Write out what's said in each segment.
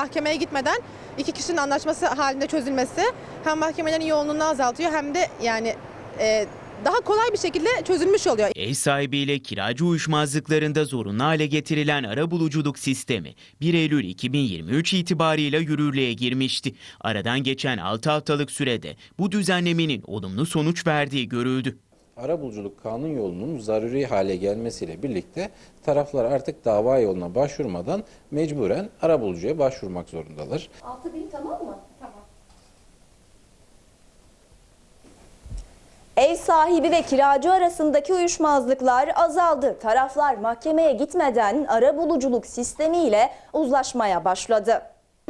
mahkemeye gitmeden iki kişinin anlaşması halinde çözülmesi hem mahkemelerin yoğunluğunu azaltıyor hem de yani e, daha kolay bir şekilde çözülmüş oluyor. Ev sahibiyle kiracı uyuşmazlıklarında zorunlu hale getirilen arabuluculuk sistemi 1 Eylül 2023 itibarıyla yürürlüğe girmişti. Aradan geçen 6 haftalık sürede bu düzenlemenin olumlu sonuç verdiği görüldü. Arabuluculuk kanun yolunun zaruri hale gelmesiyle birlikte taraflar artık dava yoluna başvurmadan mecburen arabulucuya başvurmak zorundalar. 6 bin tamam mı? Tamam. Ev sahibi ve kiracı arasındaki uyuşmazlıklar azaldı. Taraflar mahkemeye gitmeden arabuluculuk sistemiyle uzlaşmaya başladı.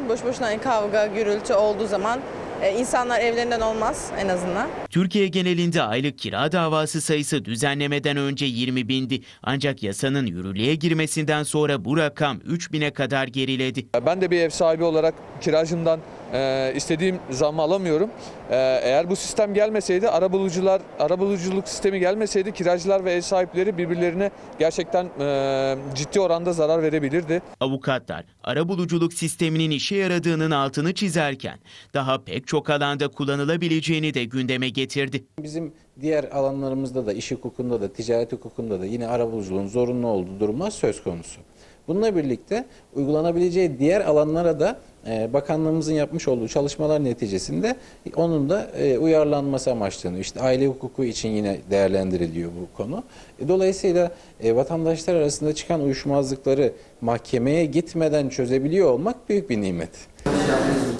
Boş boşuna kavga, gürültü olduğu zaman insanlar evlerinden olmaz en azından. Türkiye genelinde aylık kira davası sayısı düzenlemeden önce 20 bindi. Ancak yasanın yürürlüğe girmesinden sonra bu rakam 3 bine kadar geriledi. Ben de bir ev sahibi olarak kiracımdan e, istediğim zammı alamıyorum. E, eğer bu sistem gelmeseydi, arabulucular, arabuluculuk sistemi gelmeseydi kiracılar ve ev sahipleri birbirlerine gerçekten e, ciddi oranda zarar verebilirdi. Avukatlar arabuluculuk sisteminin işe yaradığının altını çizerken daha pek çok alanda kullanılabileceğini de gündeme getirdi. Bizim diğer alanlarımızda da iş hukukunda da ticaret hukukunda da yine arabuluculuğun zorunlu olduğu durumlar söz konusu. Bununla birlikte uygulanabileceği diğer alanlara da bakanlığımızın yapmış olduğu çalışmalar neticesinde onun da e, uyarlanması amaçlanıyor. İşte aile hukuku için yine değerlendiriliyor bu konu. E, Dolayısıyla e, vatandaşlar arasında çıkan uyuşmazlıkları mahkemeye gitmeden çözebiliyor olmak büyük bir nimet.